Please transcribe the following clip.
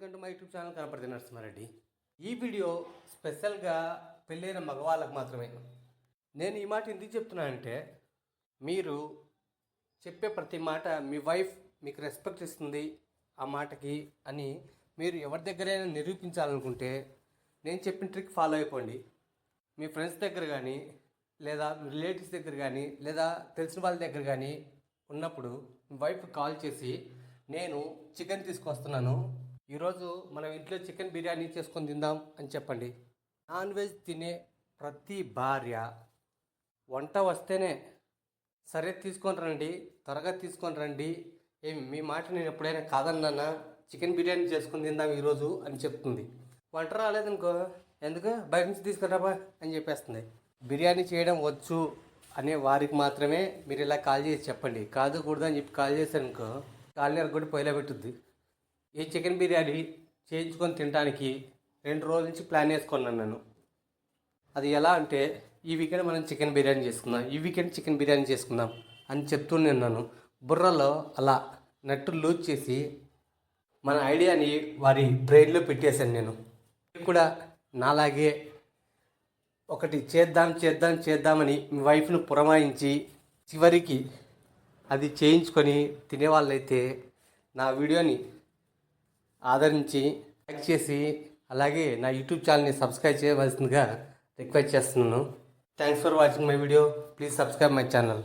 Welcome to my YouTube channel కనపడి నరసింహారెడ్డి. ఈ video స్పెషల్గా పెళ్ళైన మగవాళ్ళకు మాత్రమే. నేను ఈ మాట ఎందుకు చెప్తున్నానంటే మీరు చెప్పే ప్రతి మాట మీ వైఫ్ మీకు రెస్పెక్ట్ ఇస్తుంది ఆ మాటకి అని మీరు ఎవరి దగ్గరైనా నిరూపించాలనుకుంటే నేను చెప్పిన ట్రిక్ ఫాలో అయిపోండి. మీ ఫ్రెండ్స్ దగ్గర కానీ లేదా మీ రిలేటివ్స్ దగ్గర కానీ లేదా తెలిసిన వాళ్ళ దగ్గర కానీ ఉన్నప్పుడు మీ వైఫ్ కాల్ చేసి నేను చికెన్ తీసుకొస్తున్నాను ఈరోజు మనం ఇంట్లో చికెన్ బిర్యానీ చేసుకొని తిందాం అని చెప్పండి. నాన్ వెజ్ తినే ప్రతి భార్య వంట వస్తేనే సరే తీసుకొని రండి త్వరగా తీసుకొని రండి. ఏమి మీ మాట నేను ఎప్పుడైనా కాదన్నా చికెన్ బిర్యానీ చేసుకొని తిందాం ఈరోజు అని చెప్తుంది. వంట రాలేదనుకో ఎందుకు? బయట నుంచి తీసుకురాబా అని చెప్పేస్తుంది. బిర్యానీ చేయడం వచ్చు అనే వారికి మాత్రమే మీరు ఇలా కాల్ చేసి చెప్పండి. కాదు కూడదు అని చెప్పి కాల్ చేశారనుకో కాలనీ కూడా పొయ్యిలో పెట్టుద్ది. ఈ చికెన్ బిర్యానీ చేయించుకొని తినడానికి రెండు రోజుల నుంచి ప్లాన్ వేసుకున్నాను నేను. అది ఎలా అంటే ఈ వీకెండ్ మనం చికెన్ బిర్యానీ చేసుకుందాం ఈ వీకెండ్ చికెన్ బిర్యానీ చేసుకుందాం అని చెప్తూనే ఉన్నాను బుర్రలో అలా నట్టు లూజ్ చేసి మన ఐడియాని వారి బ్రెయిన్లో పెట్టేశాను నేను. కూడా నాలాగే ఒకటి చేద్దాం చేద్దాం చేద్దామని మీ వైఫ్ను పురమాయించి చివరికి అది చేయించుకొని తినేవాళ్ళైతే నా వీడియోని ఆదరించి లైక్ చేసి అలాగే నా యూట్యూబ్ ఛానల్ని సబ్స్క్రైబ్ చేయవలసిందిగా రిక్వెస్ట్ చేస్తున్నాను. Thanks for watching my video please subscribe my channel